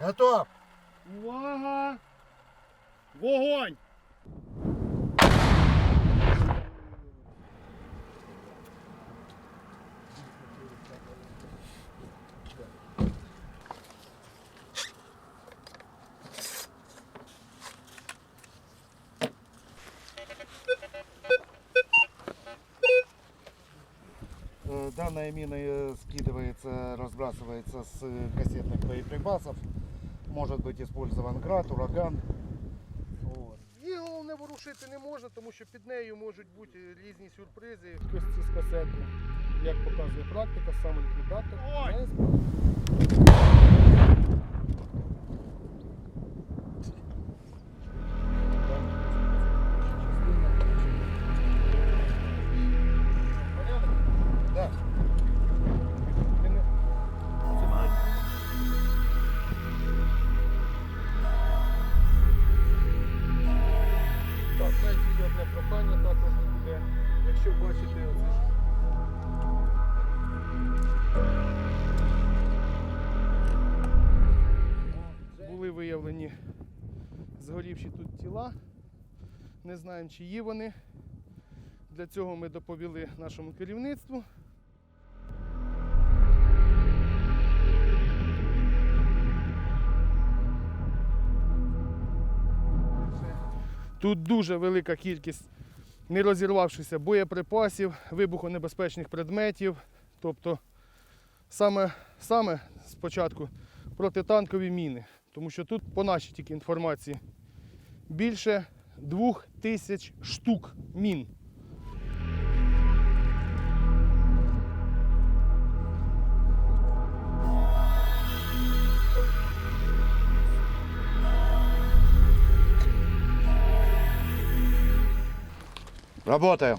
Готов. Увага! Вогонь! Э, Данная мина э, скидывается, разбрасывается с э, кассетных боеприпасов. Может быть использован град, ураган. Її головне ворушити не можна, тому що під нею можуть бути різні сюрпризи. Кості з касети, як показує практика, самоліквідатор. має Якщо бачите оце. Були виявлені згорівші тут тіла. Не знаємо, чиї вони. Для цього ми доповіли нашому керівництву. Тут дуже велика кількість не розірвавшися боєприпасів, вибухонебезпечних предметів. Тобто саме, саме спочатку протитанкові міни. Тому що тут, по нашій тільки інформації, більше двох тисяч штук мін. Работаю.